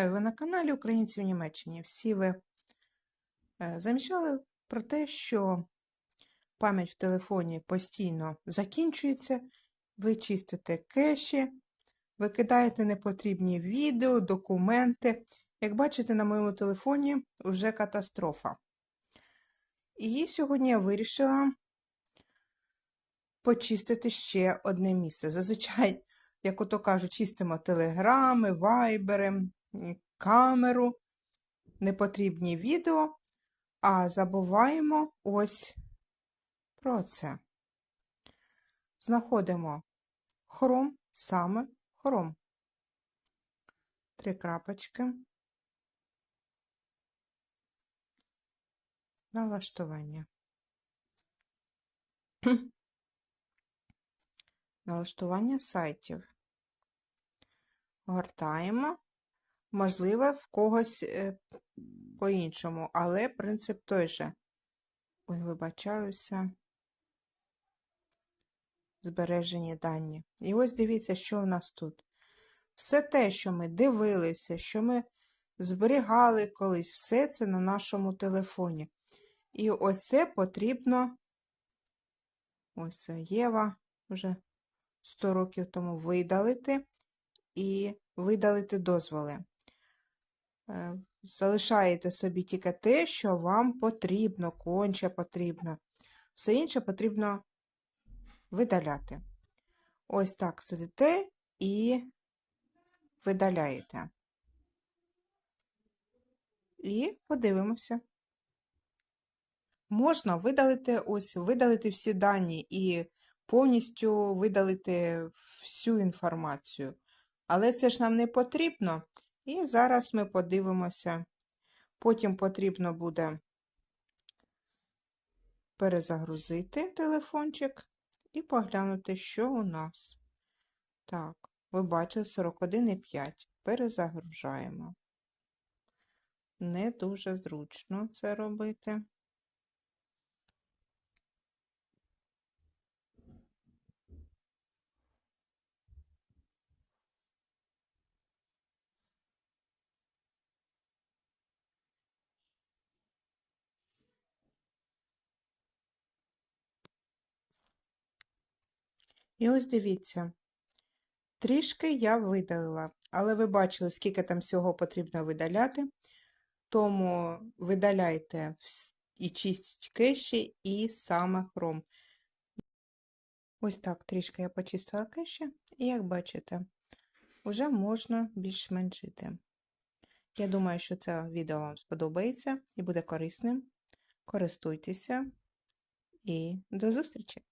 Вітаю ви на каналі Українці в Німеччині. Всі ви е, замічали про те, що пам'ять в телефоні постійно закінчується, ви чистите кеші, викидаєте непотрібні відео, документи. Як бачите, на моєму телефоні вже катастрофа. І сьогодні я вирішила почистити ще одне місце. Зазвичай, як ото кажуть, чистимо телеграми, вайбери, камеру, непотрібні відео, а забуваємо ось про це. Знаходимо хром, саме хром. Три крапочки. Налаштування. Налаштування сайтів. Гортаємо. Можливо, в когось е, по-іншому, але принцип той же. Ой, вибачаюся. Збережені дані. І ось дивіться, що в нас тут. Все те, що ми дивилися, що ми зберігали колись, все це на нашому телефоні. І ось це потрібно, ось Єва вже 100 років тому видалити і видалити дозволи. Е, залишаєте собі тільки те, що вам потрібно, конче потрібно. Все інше потрібно видаляти. Ось так сидите і видаляєте. І подивимося. Можна видалити ось, видалити всі дані і повністю видалити всю інформацію. Але це ж нам не потрібно. І зараз ми подивимося. Потім потрібно буде перезагрузити телефончик і поглянути, що у нас. Так, ви бачили 41,5. Перезагружаємо. Не дуже зручно це робити. І ось дивіться, трішки я видалила, але ви бачили, скільки там всього потрібно видаляти, тому видаляйте і чистіть кеші, і саме хром. Ось так трішки я почистила кеші, і як бачите, вже можна більш-менш жити. Я думаю, що це відео вам сподобається і буде корисним. Користуйтеся і до зустрічі!